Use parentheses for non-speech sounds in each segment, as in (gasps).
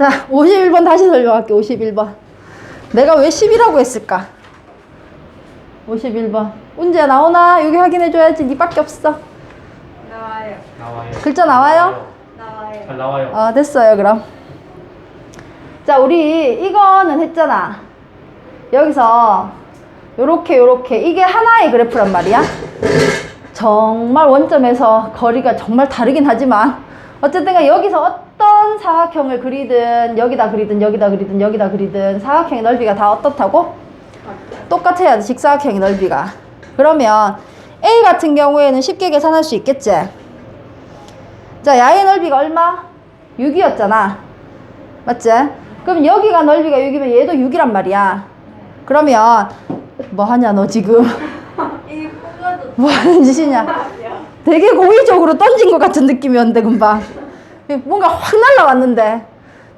자, 51번 다시 설명할게, 51번. 내가 왜 10이라고 했을까? 51번. 운지야 나오나? 여기 확인해줘야지. 니밖에 없어. 나와요. 나와요. 글자 나와요? 나와요. 잘 나와요. 어, 됐어요, 그럼. 자, 우리 이거는 했잖아. 여기서 요렇게 요렇게 이게 하나의 그래프란 말이야. 정말 원점에서 거리가 정말 다르긴 하지만 어쨌든 간에 여기서 어떤 사각형을 그리든 여기다 그리든 여기다 그리든 여기다 그리든 사각형의 넓이가 다 어떻다고? 똑같아야 돼, 직사각형의 넓이가. 그러면 A 같은 경우에는 쉽게 계산할 수 있겠지? 자, 야의 넓이가 얼마? 6이었잖아. 맞지? 그럼 여기가 넓이가 6이면 얘도 6이란 말이야. 그러면 뭐 하냐 너 지금 (laughs) 뭐 하는 짓이냐? 되게 고의적으로 던진 것 같은 느낌이었는데 금방 뭔가 확 날라왔는데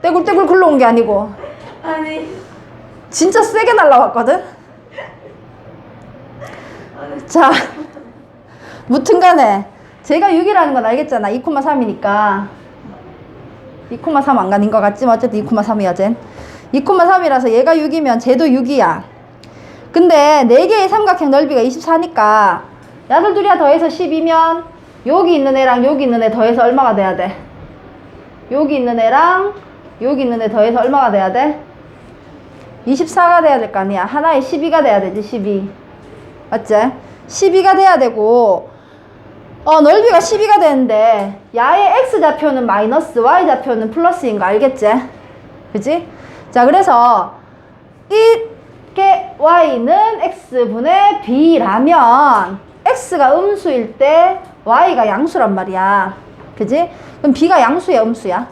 떼굴떼굴 굴러온 게 아니고 아니 진짜 세게 날라왔거든. 자, 무튼간에 제가 6이라는 건 알겠잖아. 2,3이니까 2,3 안 가는 것 같지만 어쨌든 2,3이야 쟨. 2,3이라서 얘가 6이면 쟤도 6이야. 근데 4개의 삼각형 넓이가 24니까 야들 둘이야 더해서 10이면 여기 있는 애랑 여기 있는 애 더해서 얼마가 돼야 돼? 여기 있는 애랑 여기 있는 애 더해서 얼마가 돼야 돼? 24가 돼야 될 거 아니야. 하나에 12가 돼야 되지, 12. 맞지? 12가 돼야 되고, 어, 넓이가 12가 되는데, 야의 x좌표는 마이너스, y좌표는 플러스인 거 알겠지? 그지? 자, 그래서, 이게 y는 x분의 b라면, x가 음수일 때, y가 양수란 말이야. 그지? 그럼 b가 양수야, 음수야?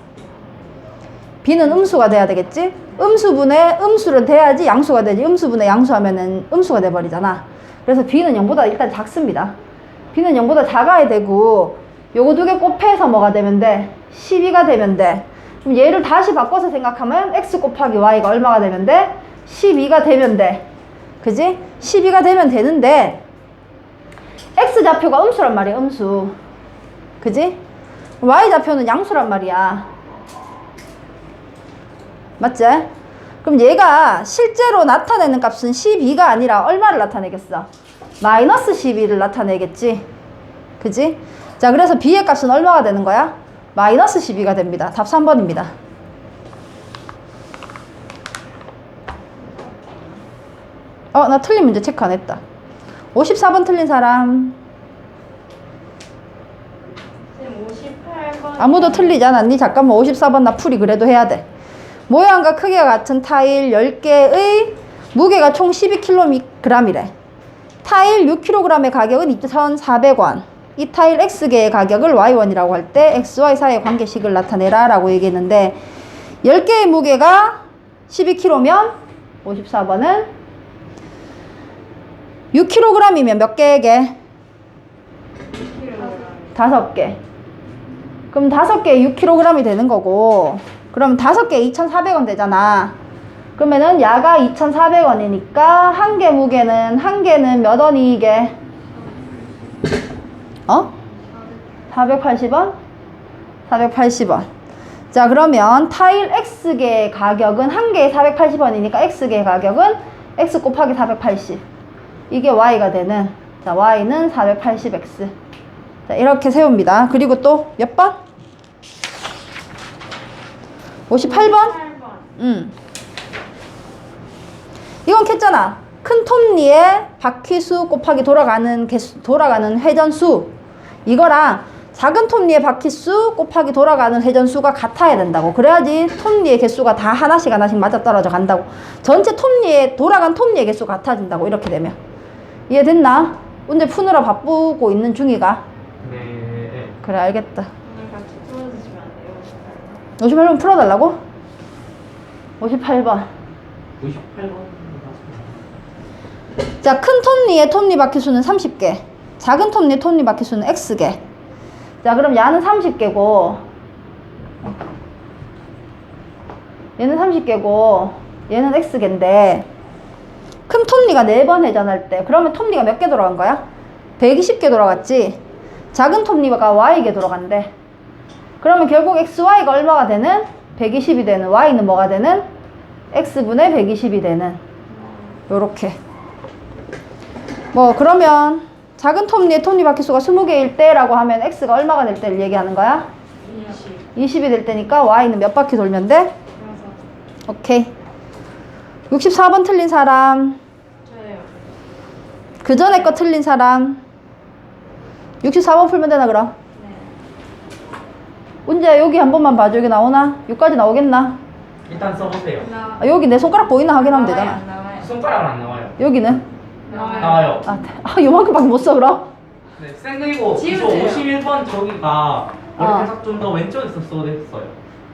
b는 음수가 돼야 되겠지? 음수분의 음수를 돼야지 양수가 되지. 음수분의 양수하면은 음수가 돼버리잖아. 그래서 b는 0보다 일단 작습니다. b는 0보다 작아야 되고 요거 두 개 곱해서 뭐가 되면 돼? 12가 되면 돼. 그럼 얘를 다시 바꿔서 생각하면 x 곱하기 y가 얼마가 되면 돼? 12가 되면 돼. 그지? 12가 되면 되는데 x좌표가 음수란 말이야, 음수. 그지? Y좌표는 양수란 말이야. 맞지? 그럼 얘가 실제로 나타내는 값은 12가 아니라 얼마를 나타내겠어? 마이너스 12를 나타내겠지? 그지? 자, 그래서 b의 값은 얼마가 되는 거야? 마이너스 12가 됩니다. 답 3번입니다. 어, 나 틀린 문제 체크 안 했다. 54번 틀린 사람. 지금 58번 아무도 틀리지 않았니? 잠깐만 54번 나 풀이 그래도 해야 돼. 모양과 크기가 같은 타일 10개의 무게가 총 12kg이래. 타일 6kg의 가격은 2,400원. 이 타일 X개의 가격을 Y1이라고 할 때 XY 사이의 관계식을 나타내라 라고 얘기했는데 10개의 무게가 12kg면 54번은 6kg이면 몇 개의 개? 다섯 개. 그럼 다섯 개 6kg이 되는 거고, 그럼 다섯 개 2,400원 되잖아. 그러면은 야가 2,400원이니까 한 개 무게는 한 개는 몇 원이 이게? 어? 480원? 480원. 자, 그러면 타일 X개의 가격은 한 개에 480원이니까 X개의 가격은 X 곱하기 480. 이게 Y가 되는, 자, Y는 480X. 자, 이렇게 세웁니다. 그리고 또 몇 번? 58번? 8번 음. 이건 캤잖아. 큰 톱니의 바퀴수 곱하기 돌아가는 개수, 돌아가는 회전수. 이거랑 작은 톱니의 바퀴수 곱하기 돌아가는 회전수가 같아야 된다고. 그래야지 톱니의 개수가 다 하나씩 하나씩 맞아떨어져 간다고. 전체 톱니의, 돌아간 톱니의 개수가 같아진다고. 이렇게 되면. 이해됐나? 문제 푸느라 바쁘고 있는 중이가. 네. 그래, 알겠다. 오늘 같이 풀어주시면 안 돼요? 58번 풀어달라고? 58번. 98번. 자, 큰 톱니의 톱니 바퀴수는 30개. 작은 톱니 톱니 바퀴수는 X개. 자, 그럼 야는 30개고, 얘는 30개고, 얘는 X개인데, 큰 톱니가 4번 회전할 때, 그러면 톱니가 몇 개 돌아간 거야? 120개 돌아갔지? 작은 톱니가 Y개 돌아간대. 그러면 결국 XY가 얼마가 되는? 120이 되는 y는 뭐가 되는 x분의 120이 되는 요렇게 뭐 그러면 작은 톱니의 톱니바퀴수가 20개일 때라고 하면 x가 얼마가 될 때를 얘기하는 거야? 20. 20이 될 때니까 y는 몇 바퀴 돌면 돼? 오케이 64번 틀린 사람 저예요. 그 전에 거 틀린 사람 64번 풀면 되나 그럼? 네. 운재 여기 한 번만 봐줘 여기 나오나? 여기까지 나오겠나? 일단 써보세요. 나 아, 여기 내 손가락 보이나 확인하면 나와요, 되잖아 안 나와요. 손가락은 안 나와요. 여기는? 나와요. 나와요. 아, 아 요만큼밖에 못 써 그럼? 네, 쌤 그리고 저 지우세요. 51번 저기가 원래 어. 살짝 좀 더 왼쪽에 있었어도 됐어요.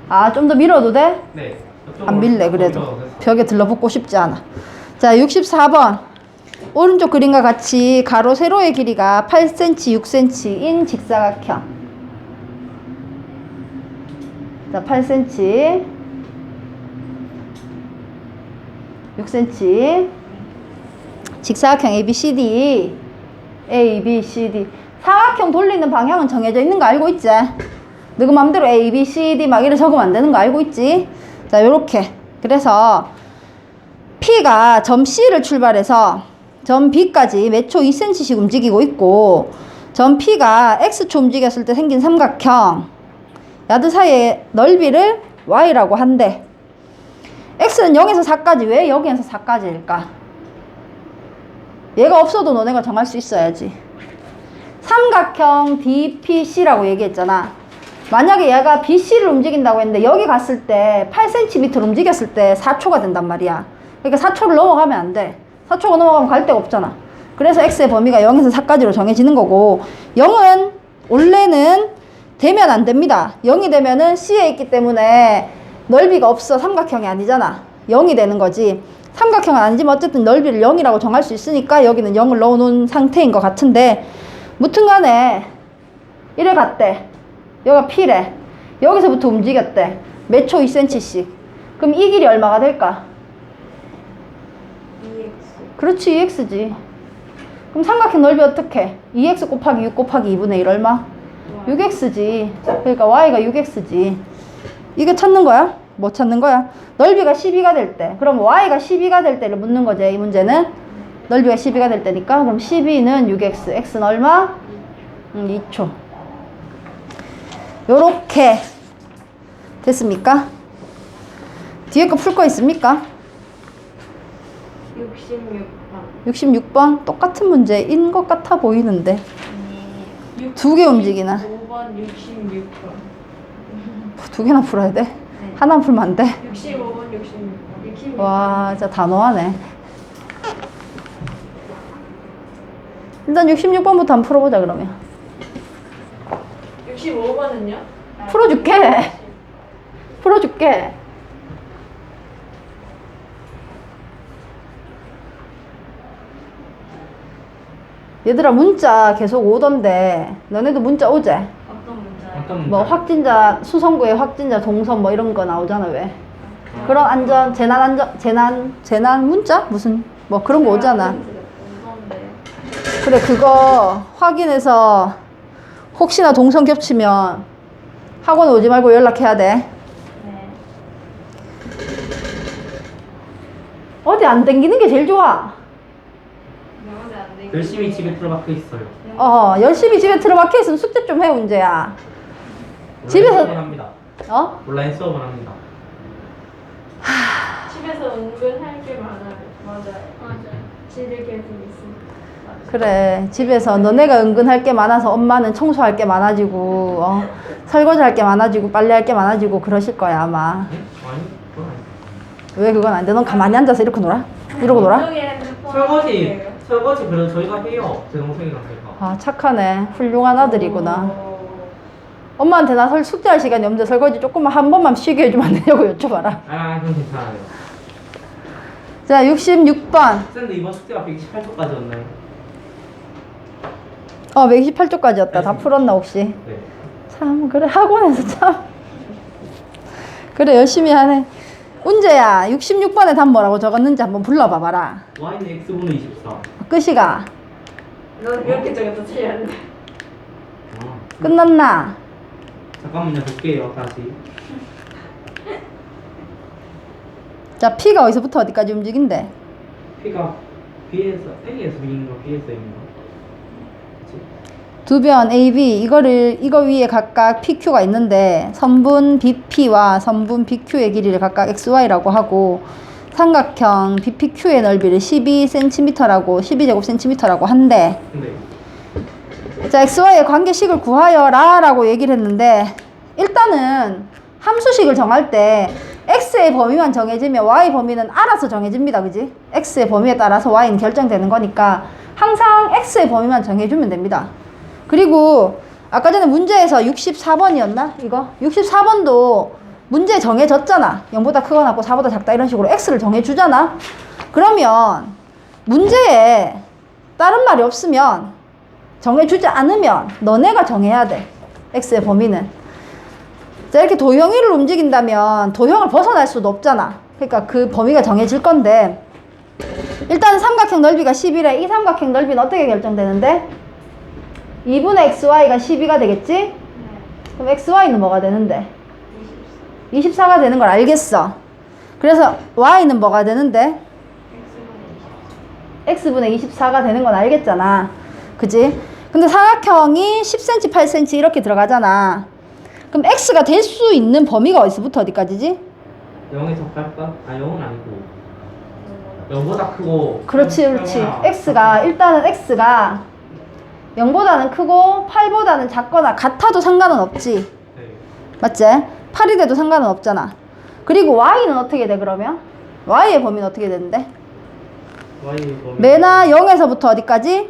아 좀 더 밀어도 돼? 네. 안 밀래 그래도. 벽에 들러붙고 싶지 않아 자 64번 오른쪽 그림과 같이 가로 세로의 길이가 8cm 6cm인 직사각형 자 8cm 6cm 직사각형 ABCD ABCD 사각형 돌리는 방향은 정해져 있는 거 알고 있지? 너그 맘대로 A, B, C, D 막 이래 적으면 안 되는 거 알고 있지? 자, 요렇게. 그래서 P가 점 C를 출발해서 점 B까지 몇초 2cm씩 움직이고 있고 점 P가 X초 움직였을 때 생긴 삼각형 야드 사이의 넓이를 Y라고 한대. X는 0에서 4까지 왜 여기에서 4까지일까? 얘가 없어도 너네가 정할 수 있어야지. 삼각형 DPC라고 얘기했잖아. 만약에 얘가 BC를 움직인다고 했는데 여기 갔을 때 8cm 움직였을 때 4초가 된단 말이야. 그러니까 4초를 넘어가면 안 돼. 4초가 넘어가면 갈 데가 없잖아. 그래서 x의 범위가 0에서 4까지로 정해지는 거고 0은 원래는 되면 안 됩니다. 0이 되면은 C에 있기 때문에 넓이가 없어. 삼각형이 아니잖아. 0이 되는 거지. 삼각형은 아니지만 어쨌든 넓이를 0이라고 정할 수 있으니까 여기는 0을 넣어 놓은 상태인 것 같은데 무튼 간에 이래 갔대. 여기가 P래. 여기서부터 움직였대. 몇 초 2cm씩. 그럼 이 길이 얼마가 될까? 그렇지, 2x지. 그럼 삼각형 넓이 어떻게? 2x 곱하기 6 곱하기 2분의 1 얼마? 6x지. 그러니까 y가 6x지. 이게 찾는 거야? 뭐 찾는 거야? 넓이가 12가 될 때. 그럼 y가 12가 될 때를 묻는 거지, 이 문제는. 넓이가 12가 될 때니까. 그럼 12는 6x. x는 얼마? 음, 2초. 요렇게 됐습니까? 뒤에 거 풀 거 있습니까? 66번. 66번 똑같은 문제인 것 같아 보이는데 두 개 움직이나? 5번 66번. 두 개나 풀어야 돼? 하나 풀면 안 돼? 65번 66번. 66번. 와 진짜 단호하네 일단 66번부터 한번 풀어보자 그러면 65번은요? 풀어줄게 풀어줄게 얘들아 문자 계속 오던데 너네도 문자 오제? 어떤 문제요? 어떤 문제? 뭐 확진자 수성구에 확진자 동선 뭐 이런 거 나오잖아 왜 그런 안전 재난 안전 재난 재난 문자 무슨 뭐 그런 거 오잖아. 그래 그거 확인해서 혹시나 동선 겹치면 학원 오지 말고 연락해야 돼 네. 어디 안 땡기는 게 제일 좋아. 열심히 집에 들어박혀 있어요. 어 열심히 집에 들어박혀 있으면 숙제 좀해 문제야 집에서- 온라인 수업은 합니다. 어 온라인 수업은 합니다. 집에서 은근 할게 많아요. 맞아요. 맞아요. 집에 계속 있으니까. 그래 집에서 너네가 은근 할 게 많아서 엄마는 청소할 게 많아지고 어, 설거지 할 게 많아지고 빨래 할 게 많아지고 그러실 거야 아마 네? 아니, 그건 아니에요. 왜 그건 안 돼? 넌 가만히 앉아서 이렇게 놀아? 이러고 놀아? 설거지. 설거지 그래도 저희가 해요. 제 동생이랑 제가. 아 착하네 훌륭한 아들이구나 어, 엄마한테 나 설 숙제할 시간이 없는데 설거지 조금만 한 번만 쉬게 해주면 안 되냐고 여쭤봐라 아, 그럼 괜찮아요. 자 66번 쌤도 이번 숙제가 128초까지 였나요? 어 128쪽까지였다 다 풀었나 혹시 네. 참 그래 학원에서 참 그래 열심히 하네 운재야 66번에 답 뭐라고 적었는지 한번 불러봐 봐라 y는 x분의 24. 끝이가 너 이렇게 적어도 틀렸는데. 아, 끝났나? 잠깐만요, 볼게요, 다시. 자, P가 어디서부터 어디까지 움직인대? P가 B에서 A에서 B인가 B에서 A인가? 두 변 AB 이거를 이거 위에 각각 PQ가 있는데 선분 BP와 선분 BQ의 길이를 각각 XY라고 하고 삼각형 BPQ의 넓이를 12cm라고 12제곱cm라고 한대. 근데 자, XY의 관계식을 구하여라 라고 얘기를 했는데 일단은 함수식을 정할 때 X의 범위만 정해지면 Y 범위는 알아서 정해집니다. 그지? X의 범위에 따라서 Y는 결정되는 거니까 항상 X의 범위만 정해주면 됩니다. 그리고 아까 전에 문제에서 64번이었나? 이거? 64번도 문제 정해졌잖아. 0보다 크거나 같고 4보다 작다 이런 식으로 X를 정해주잖아. 그러면 문제에 다른 말이 없으면 정해주지 않으면 너네가 정해야 돼. X의 범위는. 자, 이렇게 도형위를 움직인다면 도형을 벗어날 수도 없잖아. 그러니까 그 범위가 정해질 건데 일단 삼각형 넓이가 10이래. 이 삼각형 넓이는 어떻게 결정되는데? 2분의 xy가 12가 되겠지? 네. 그럼 xy는 뭐가 되는데? 24가 되는 걸 알겠어. 그래서 y는 뭐가 되는데? x분의 24가 되는 건 알겠잖아. 그지? 근데 사각형이 10cm, 8cm 이렇게 들어가잖아. 그럼 x가 될 수 있는 범위가 어디서부터 어디까지지? 0에서 8까? 아 0은 아니고 0보다 크고 그렇지, 그렇지. x가, 일단은 x가 0보다는 크고 8보다는 작거나 같아도 상관은 없지. 네. 맞지? 8이 돼도 상관은 없잖아. 그리고 y는 어떻게 돼, 그러면? y의 범위는 어떻게 되는데? Y 범위 매나 0에서부터 어디까지?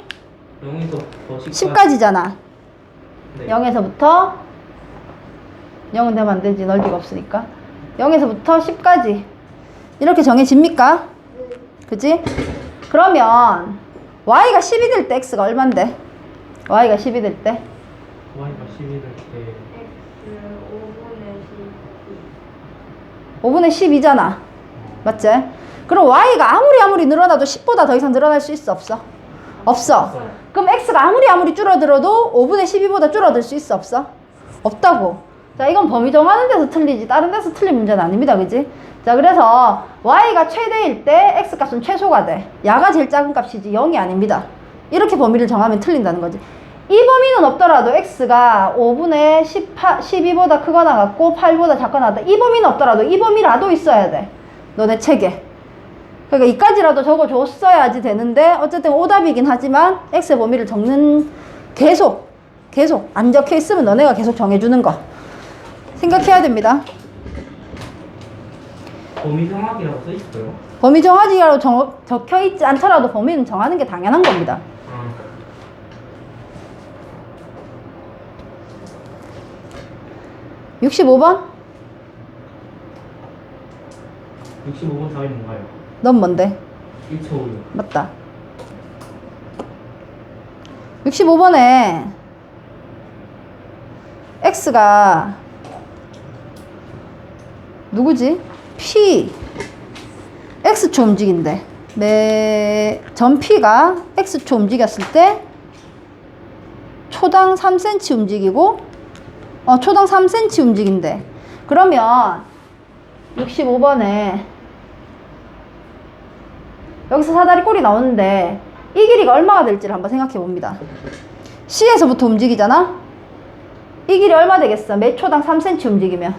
0에서부터 10까지잖아. 네. 0에서부터 0은 되면 안 되지. 넓이가 없으니까. 0에서부터 10까지. 이렇게 정해집니까? 그지? 그러면 y가 10이 될 때 x가 얼만데? Y가 10이 될 때? Y가 11일 때 X 5분의 12. 5분의 10이잖아. 맞지? 그럼 y가 아무리 아무리 늘어나도 10보다 더 이상 늘어날 수 있어? 없어? 없어. 그럼 x가 아무리 아무리 줄어들어도 5분의 12보다 줄어들 수 있어? 없어? 없다고. 자, 이건 범위 정하는 데서 틀리지 다른 데서 틀린 문제는 아닙니다. 그지? 자, 그래서 y가 최대일 때 x 값은 최소가 돼. 야가 제일 작은 값이지 0이 아닙니다. 이렇게 범위를 정하면 틀린다는 거지. 이 범위는 없더라도 x가 5분의 18, 12보다 크거나 같고 8보다 작거나 같다. 이 범위는 없더라도 이 범위라도 있어야 돼. 너네 책에. 그러니까 이까지라도 적어줬어야지 되는데 어쨌든 오답이긴 하지만 x의 범위를 적는 계속 계속 안 적혀 있으면 너네가 계속 정해주는 거 생각해야 됩니다. 범위 정확이라고 써 있어요. 범위 정하지라고 정- 적혀 있지 않더라도 범위는 정하는 게 당연한 겁니다. 65번? 65번 답이 뭔가요? 넌 뭔데? 1초 후요. 맞다. 65번에 x가 누구지? p x초 움직인대. 매전 p가 x초 움직였을 때 초당 3cm 움직이고 어 초당 3cm 움직인대. 그러면 65번에 여기서 사다리 꼴이 나오는데 이 길이가 얼마가 될지를 한번 생각해 봅니다. C에서부터 움직이잖아? 이 길이 얼마 되겠어? 몇 초당 3cm 움직이면?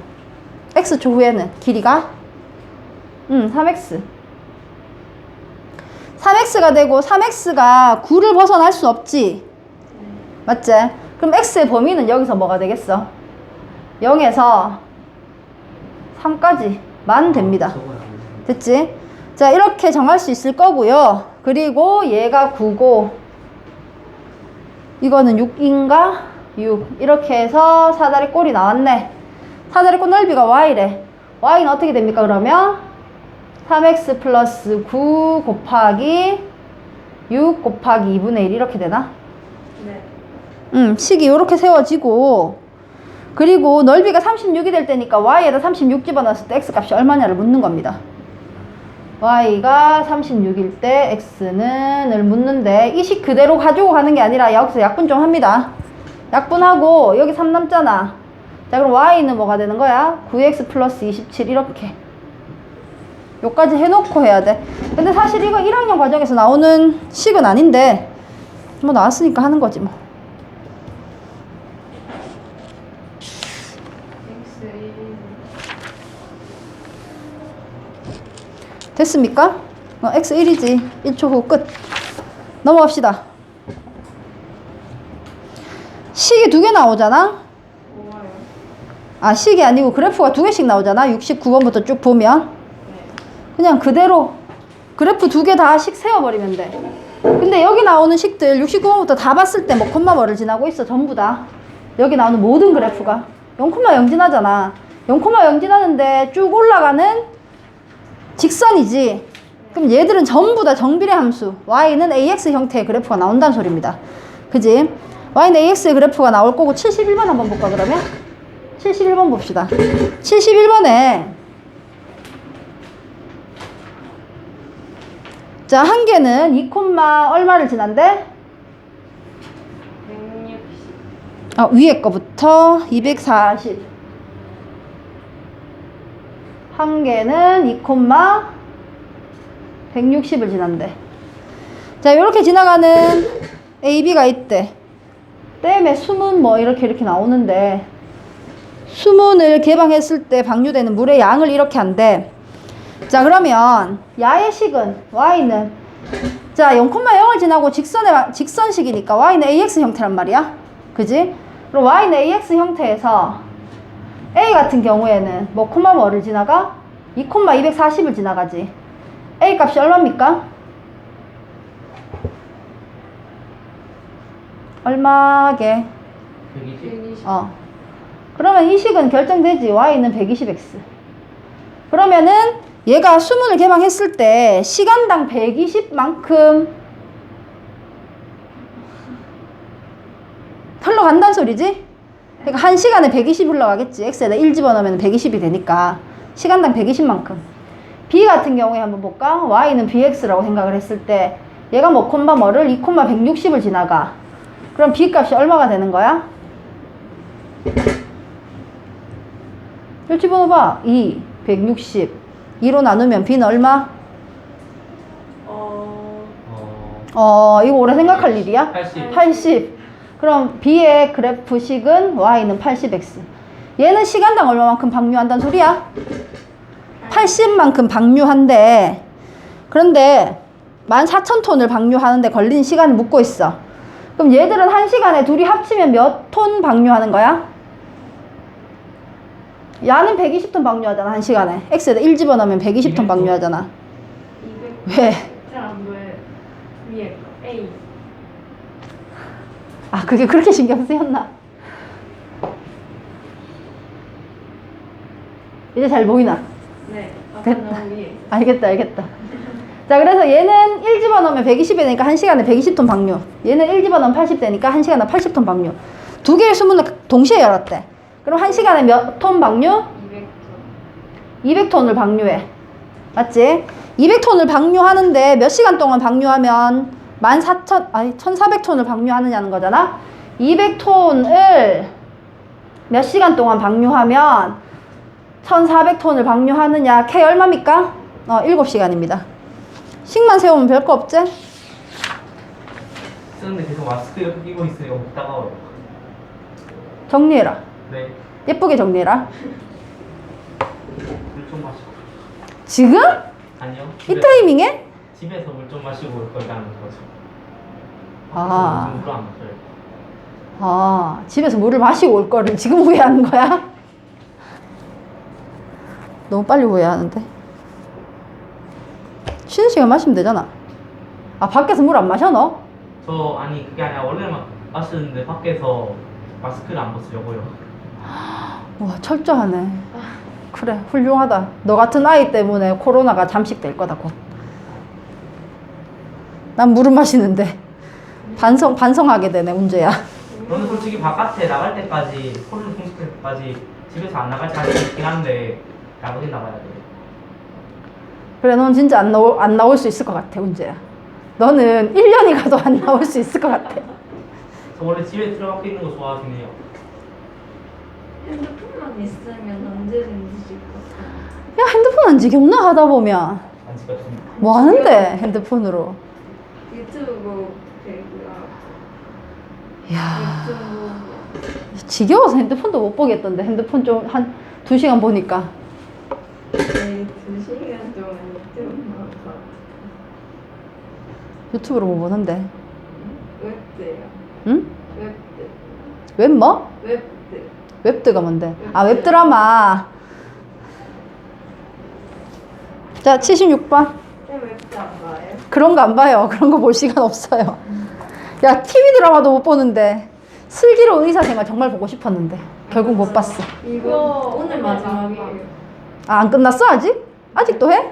X초 후에는 길이가? 음, 3X. 3X가 되고 3X가 9를 벗어날 수 없지? 맞지? 그럼 X의 범위는 여기서 뭐가 되겠어? 0에서 3까지만 됩니다. 됐지? 자, 이렇게 정할 수 있을 거고요. 그리고 얘가 9고, 이거는 6인가? 6. 이렇게 해서 사다리 꼴이 나왔네. 사다리 꼴 넓이가 y래. y는 어떻게 됩니까, 그러면? 3x 플러스 9 곱하기 6 곱하기 2분의 1 이렇게 되나? 네. 음, 식이 이렇게 세워지고 그리고 넓이가 36이 될 때니까 y에다 36 집어넣었을 때 x 값이 얼마냐를 묻는 겁니다. y가 36일 때 x는을 묻는데 이 식 그대로 가지고 가는 게 아니라 여기서 약분 좀 합니다. 약분하고 여기 3 남잖아. 자 그럼 y는 뭐가 되는 거야? 9x 플러스 27 이렇게 요까지 해놓고 해야 돼. 근데 사실 이거 1학년 과정에서 나오는 식은 아닌데 뭐 나왔으니까 하는 거지 뭐. X 1 됐습니까? 어, x1이지. 1초 후 끝. 넘어갑시다. 식이 두 개 나오잖아? 아, 식이 아니고 그래프가 두 개씩 나오잖아? 69번부터 쭉 보면. 네. 그냥 그대로 그래프 두 개 다 식 세워버리면 돼. 근데 여기 나오는 식들 69번부터 다 봤을 때 뭐 콤마 뭐를 지나고 있어 전부 다. 여기 나오는 모든 그래프가 0,0 지나잖아. 0,0 지나는데 쭉 올라가는 직선이지. 그럼 얘들은 전부 다 정비례 함수. y는 ax 형태의 그래프가 나온다는 소리입니다. 그지? y는 ax의 그래프가 나올 거고 71번 한번 볼까 그러면? 71번 봅시다. 71번에 자, 한 개는 2, 얼마를 지난대? 160 아, 위에 거부터 240. 한 개는 2, 160을 지난대. 자, 이렇게 지나가는 A, B가 있대. 댐에 수문 뭐 이렇게 이렇게 나오는데 수문을 개방했을 때 방류되는 물의 양을 이렇게 한대. 자, 그러면 야의 식은 y는 자, 0,0을 지나고 직선의 방- 직선식이니까 y는 ax 형태란 말이야. 그지? 그럼 y는 ax 형태에서 a 같은 경우에는 뭐 콤마 뭐를 지나가? 2, 240을 지나가지. a 값이 얼마입니까? 얼마게? 120 120 어. 그러면 이 식은 결정되지. y는 120x. 그러면은 얘가 수문을 개방했을 때 시간당 120만큼 흘러간다는 소리지? 그러니까 한 시간에 120 흘러가겠지. x에다 1 집어넣으면 120이 되니까 시간당 120만큼. b 같은 경우에 한번 볼까? y는 bx라고 생각을 했을 때 얘가 뭐 콤마 뭐를 2 160을 지나가. 그럼 b 값이 얼마가 되는 거야? 몇 집어넣어봐. 2, 160. 2로 나누면 b는 얼마? 어... 어 어, 이거 오래 생각할 일이야? 80 80. 그럼 b의 그래프식은 y는 80x. 얘는 시간당 얼마만큼 방류한다는 소리야? 80만큼 방류한대. 그런데 14,000톤을 방류하는데 걸린 시간을 묻고 있어. 그럼 얘들은 한 시간에 둘이 합치면 몇 톤 방류하는 거야? 야는 120톤 방류하잖아, 한 시간에. x에다 1 집어넣으면 120톤 200톤. 방류하잖아. 200 왜? 사람 왜 위에 거 A 아, 그게 그렇게 신경 쓰였나? 이제 잘 보이나? 네 됐다. 알겠다, 알겠다. 자, 그래서 얘는 1 집어넣으면 120이 되니까 1시간에 120톤 방류. 얘는 1 집어넣으면 80 되니까 1시간에 80톤 방류. 두 개의 수문을 동시에 열었대. 그럼 1시간에 몇 톤 방류? 200톤 200톤을 방류해. 맞지? 200톤을 방류하는데 몇 시간 동안 방류하면 14,000, 아니, 1,400톤을 방류하느냐는 거잖아? 200톤을 몇 시간 동안 방류하면 1,400톤을 방류하느냐? K 얼마입니까? 어, 7시간입니다. 식만 세우면 별거 없지? 쓰는데 계속 마스크 이렇게 끼고 있으니까 목 따가워요 정리해라. 네 예쁘게 정리해라. 물좀 마시고 지금? 아니요 이 집에, 타이밍에? 집에서 물 좀 마시고 올 거라는 거죠 아. 물안 마셔요 아, 집에서 물을 마시고 올 거를 지금 후회하는 거야? 너무 빨리 후회하는데. 쉬는 시간 마시면 되잖아. 아, 밖에서 물 안 마셔, 너? 저 아니 그게 아니라 원래는 마- 마시는데 밖에서 마스크를 안 벗으려고요 (gasps) 와, 철저하네. 그래, 훌륭하다. 너 같은 아이 때문에 코로나가 잠식될 거다, 곧. 난 물을 마시는데. 반성, 반성하게 되네, 문제야. 저는 솔직히 바깥에 나갈 때까지 코를 풍습할 때까지 집에서 안 나갈 자신 있긴 한데 나가긴 나가야 돼요 그래, 넌 진짜 안, 나올, 안 나올 수 있을 것 같아, 문제야. 너는 1년이 가도 안 나올 수 있을 것 같아. 저 원래 집에 들어가 있는 거 좋아하긴 해요 핸드폰만 있으면 언제든지 야 핸드폰 안 지겹나 하다 보면 안 찍었습니다. 뭐 하는데 핸드폰으로 유튜브 되고요. 야 유튜브 지겨워서 핸드폰도 못 보겠던데 핸드폰 좀 한 두 시간 보니까 네, 두 시간 동안 유튜브 보는 것 같아요. 유튜브로 뭐 보는데 웹드요. 응? 웹드. 웹 뭐? 웹드. 웹드가 뭔데? 아 웹드라마 자 76번 쌤 웹드 안 봐요? 그런 거 안 봐요 그런 거 볼 시간 없어요 야 TV 드라마도 못 보는데 슬기로운 의사 생활 정말 보고 싶었는데 결국 못 봤어 이거 오늘 마지막이에요. 아 안 끝났어 아직? 아직도 해?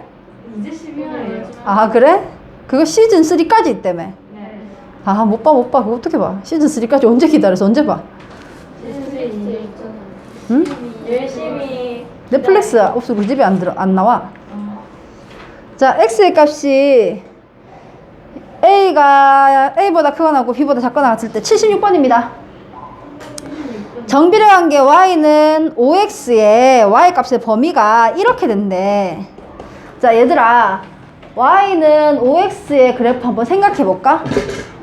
이제 10일이에요. 아 그래? 그거 시즌 3까지 있다며 네. 아 못 봐 못 봐 그거 어떻게 봐 시즌 3까지 언제 기다려서 언제 봐 시즌 있잖아. 응? 열심히 넷플릭스 없어 우리 집에 안 들어 안 나와 어. 자 x의 값이 a가 a보다 크거나 하고 b보다 작거나 같을 때 76번입니다 정비례 관계 y는 5x의 y 값의 범위가 이렇게 된대 자 얘들아 y는 5x의 그래프 한번 생각해 볼까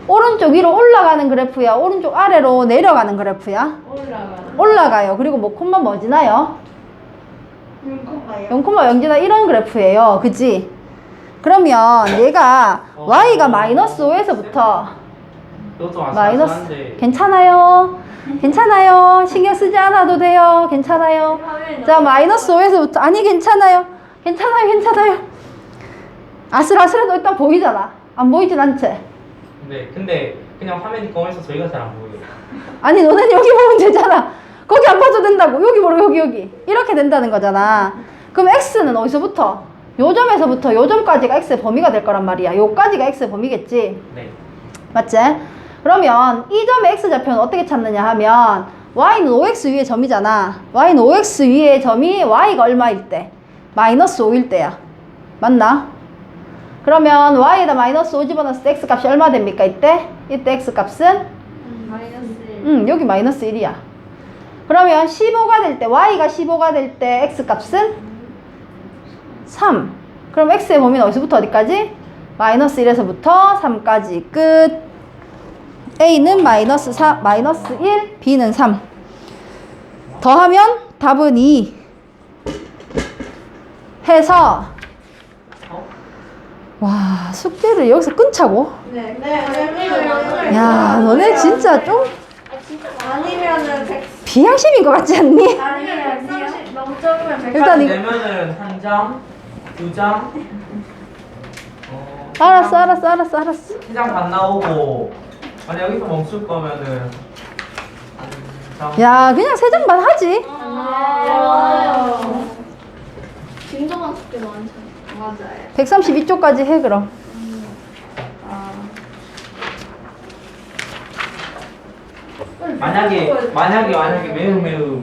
오른쪽 위로 올라가는 그래프야 오른쪽 아래로 내려가는 그래프야 올라가는. 올라가요 그리고 뭐 콤마 뭐지나요 콩가요? 0,0지나 이런 그래프예요. 그지? 그러면 얘가 어. y가 마이너스 5에서부터 이것도 좀 마이너스 괜찮아요. 괜찮아요. 신경 쓰지 않아도 돼요. 괜찮아요. 자, 마이너스 5에서부터 아니 괜찮아요. 괜찮아요. 괜찮아요. 아슬아슬해도 일단 보이잖아. 안 보이진 않지? 근데 근데 그냥 화면이 검해서 저희가 잘 안 보여요. 아니 너는 여기 보면 되잖아. 거기 안 봐도 된다고. 여기 보러 여기 여기. 이렇게 된다는 거잖아. 그럼 x는 어디서부터? 요 점에서부터 요 점까지가 x의 범위가 될 거란 말이야. 요까지가 x의 범위겠지. 네. 맞지? 그러면 이 점의 x좌표는 어떻게 찾느냐 하면 y는 5x 위의 점이잖아. y는 5x 위의 점이 y가 얼마일 때? 마이너스 5일 때야. 맞나? 그러면 y에다 마이너스 5 집어넣었을 때 x 값이 얼마 됩니까? 이때? 이때 x 값은? 마이너스 응, 여기 마이너스 1이야. 그러면 15가 될 때, y가 15가 될 때 x 값은 3. 그럼 x의 범위는 어디서부터 어디까지? 마이너스 1에서부터 3까지 끝. a는 마이너스 4, 마이너스 1, b는 3. 더하면 답은 2. 해서 어? 와 숙제를 여기서 끊자고? 네. 네. 네. 야 너네 진짜 좀 아니면은 100 비양심인 것 같지 않니? 아니면 130 넘점이면 100 일단 내면은 한 장, 두 장. 어, 알았어 알았어 알았어 알았어 세장 반 나오고 만약 여기서 멈출 거면은 한 장. 야 그냥 세 장만 하지 아, 김정환 숙제 많잖아. 맞아요. 132쪽까지 해 그럼 아. 만약에 만약에 만약에 매우 매우